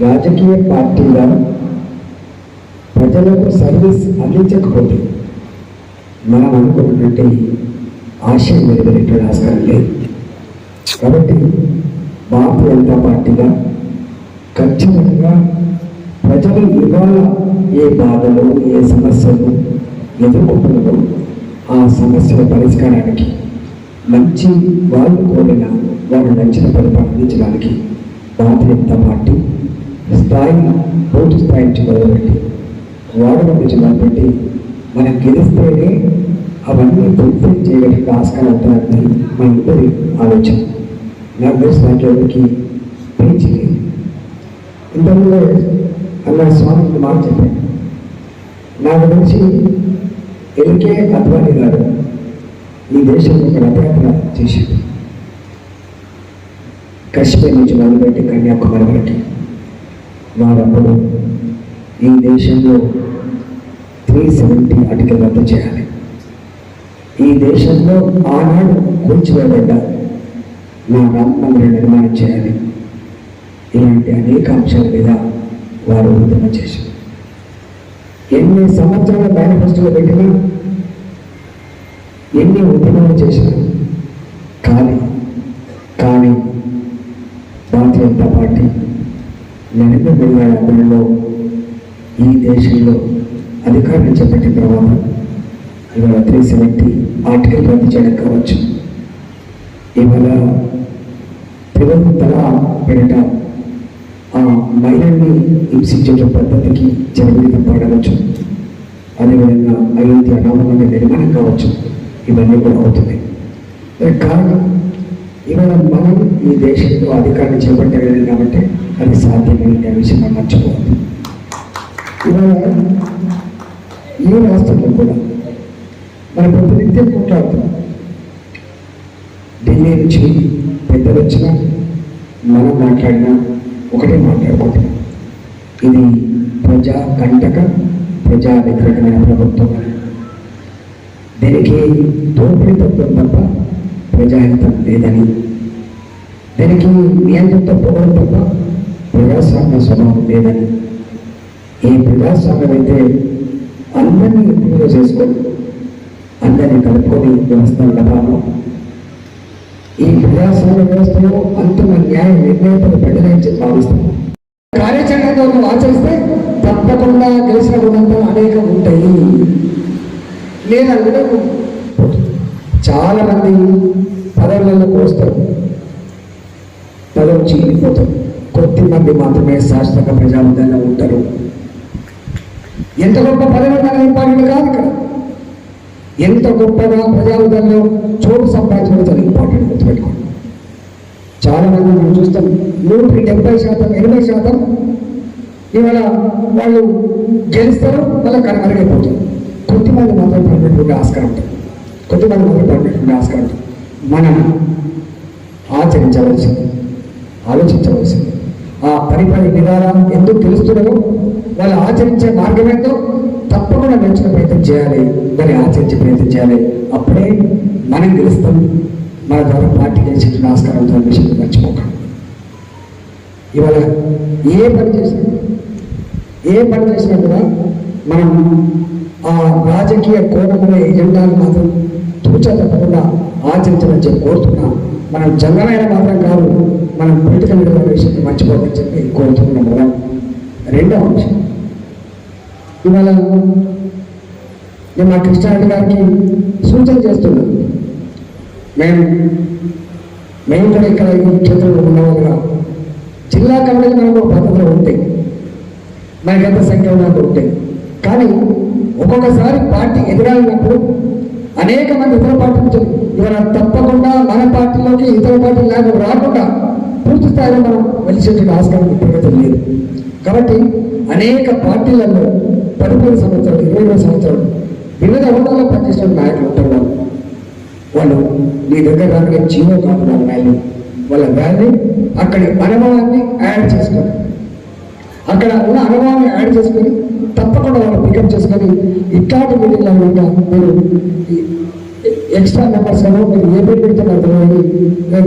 రాజకీయ పార్టీగా ప్రజలకు సర్వీస్ అందించకపోతే మనం అనుకున్నటువంటి ఆశయం నెరవేరేటువంటి ఆస్కారం లేదు. కాబట్టి భారతీయ జనతా పార్టీగా ఖచ్చితంగా ప్రజలు ఇవాళ ఏ బాధలు ఏ సమస్యలు ఎదుర్కొంటున్నారో ఆ సమస్యల పరిష్కారానికి మంచి వాళ్ళు కోరిన వారు నచ్చిన పరిపాలన అందించడానికి భారతీయ జనతా పార్టీ స్థాయిని బూత్ స్థాయి నుంచి మొదలుపెట్టి వార్డు నుంచి మొదలుపెట్టి మనం గెలిస్తేనే అవన్నీ ఫుల్ఫిల్ చేయడానికి ఆస్కారం ఉంటుందని మన ఇద్దరి ఆలోచన. నాకు తెలిసి దాంట్లోకి ఎవరికి పేచి లేదు. ఇంతకుముందు అన్న స్వామి మాట చెప్పాను నాకు తెలిసి ఎల్కే అద్వానీ గారు ఈ దేశంలో ఒక రథయాత్ర చేశాడు కాశ్మీర్ నుంచి మొదలుపెట్టి కన్యాకుమారి బట్టి వారప్పుడు ఈ దేశంలో త్రీ సెవెంటీ ఆర్టికల్ రద్దు చేయాలి. ఈ దేశంలో ఆనాడు కూల్చివేయబడ్డ నా రామ మందిరం నిర్మాణం చేయాలి. ఇలాంటి అనేక అంశాల మీద వారు ఉద్యమం చేశారు. ఎన్ని సంవత్సరాల మేనిఫెస్టోలో పెట్టినా ఎన్ని ఉద్యమాలు చేసినా కానీ కానీ కాబట్టి జనతా పార్టీ నరేంద్ర మోడీ ఈ దేశంలో అధికారం చేపట్టిన తర్వాత ఇవాళ త్రీ సెవెంటీ ఆర్టికల్ రద్దు చేయడం కావచ్చు. ఇవాళ త్రివంతల పేరిట ఆ మహిళల్ని హింసించే పద్ధతికి జనగీతం పాడవచ్చు. అదేవిధంగా అయోధ్య రామమందిర నిర్మాణం కావచ్చు. ఇవన్నీ కూడా అవుతున్నాయి. కారణం ఇవాళ మనం ఈ దేశంలో అధికారం చేపట్టలేదు కాబట్టి అది సాధ్యమైంది అనే విషయం మనం మర్చిపోవాలి ఇవాళ ఈ రాష్ట్రంలో కూడా మనం ప్రతినిత్యం మాట్లాడుతున్నాం ఢిల్లీ నుంచి పెద్దలు వచ్చినా మనం మాట్లాడినా ఒకటే మాట్లాడుకుంటున్నాం ఇది ప్రజా కంటక ప్రజా వ్యతిరేకమైన ప్రభుత్వం. అని దీనికి దోపిడీ తత్వం తప్ప ప్రజాహితం లేదని దానికి నియంత్రిత పోవడం తప్ప ప్రజాస్వామ్య స్వభావం లేదని. ఈ ప్రజాస్వామ్యం అయితే అందరినీ ఇంటిలో చేసుకొని అందరినీ కలుపుకొని వ్యవస్థ నడపాలి. ఈ ప్రజాస్వామ్య వ్యవస్థలో అంతిమ న్యాయ నిర్ణేతలు పెట్టలేని భావిస్తాము కార్యాచరణతో నువ్వు ఆచరిస్తే తప్పకుండా గెలిచిన గుణంతో అనేకం ఉంటాయి. లేదా చాలా మంది పదవులకు వస్తారు పదవి చీలిపోతారు. కొద్ది మంది మాత్రమే శాశ్వత ప్రజాబద్ధంగా ఉంటారు. ఎంత గొప్ప పదవి మన ఇంపార్టెంట్ కాదు ఇక్కడ ఎంత గొప్పగా ప్రజాబద్ధంలో చోటు సంపాదించడం ఇంపార్టెంట్ గుర్తుపెట్టుకోండి. చాలా మంది మనం చూస్తాం నూటికి డెబ్బై శాతం ఎనభై శాతం ఇవాళ వాళ్ళు గెలుస్తారు వాళ్ళ కనుమరుగైపోతారు. కొద్దిమంది మాత్రం పడినటువంటి ఆస్కారం ఉంటుంది. కొద్దిమంది మాత్రం పడినటువంటి ఆస్కారం మనం ఆచరించవలసింది ఆలోచించవలసింది ఆ పరిపాలన విధానం ఎందుకు తెలుస్తున్నారో వాళ్ళు ఆచరించే మార్గం ఏంటో తప్పకుండా నేర్చుకునే ప్రయత్నం చేయాలి దాన్ని ఆచరించే ప్రయత్నం చేయాలి. అప్పుడే మనం గెలుస్తాం. మన ద్వారా పార్టీ గెలిచే ఆస్కారం ఉంటుందనే విషయం మర్చిపోక ఇవాళ ఏ పని చేసినా ఏ పని చేసినా కూడా మనం ఆ రాజకీయ కోణంలో ఎజెండాను మాత్రం తప్పకుండా ఆచరించమని చెప్పి కోరుతున్నా. మనం జంగమైన మాత్రం కాదు మనం పొలిటికల్ విధాన విషయాన్ని మర్చిపోకని చెప్పి కోరుతున్నాం కదా రెండవ అంశం. ఇవాళ నేను మా కృష్ణారెడ్డి గారికి సూచన చేస్తున్నాను. మేము మేము కూడా ఇక్కడ ఈ క్షేత్రంలో కదా. జిల్లా కమిటీ మనకు భద్రత ఉంటాయి మనకి ఎంత సంఖ్య ఉన్నట్టు ఉంటాయి కానీ ఒక్కొక్కసారి పార్టీ ఎదురాలి అనేక మంది ఇతర పార్టీ నుంచి ఇవాళ తప్పకుండా మన పార్టీలోకి ఇతర పార్టీలు లేక రాకుండా పూర్తి స్థాయిలో మనం వెలిసేటువంటి ఆస్కారం ఇప్పటికైతే లేదు. కాబట్టి అనేక పార్టీలలో పదిహేను సంవత్సరాలు ఇరవై రెండు సంవత్సరాలు వివిధ హోదాల్లో పనిచేసిన నాయకులు ఉంటారు వాళ్ళు. వాళ్ళు నీ దగ్గర రాగానే జీవో కాదు వాళ్ళ వాల్యూ వాళ్ళ వాల్యూ అక్కడి అనుభవాన్ని యాడ్ చేసుకోండి. అక్కడ ఉన్న అనుభవాన్ని యాడ్ చేసుకొని తప్పకుండా వాళ్ళు పికప్ చేసుకొని ఇట్లాంటి మీటింగ్లో వల్ల మీరు ఎక్స్ట్రా మెంబర్స్ గాను మీరు ఏ పేరు పెడితే తెలియదు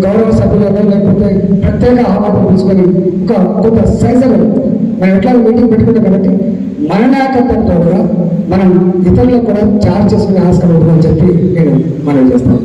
గౌరవ సభ్యులను లేకపోతే ప్రత్యేక ఆహ్వానం తీసుకొని ఒక కొంత సైజులు మనం ఎట్లా మీటింగ్ పెట్టుకుంటాం కాబట్టి మన నాయకత్వంతో కూడా మనం ఇతరులకు కూడా చార్జ్ చేసుకునే ఆస్కారం ఉంటుందని చెప్పి నేను మనం చేస్తాను.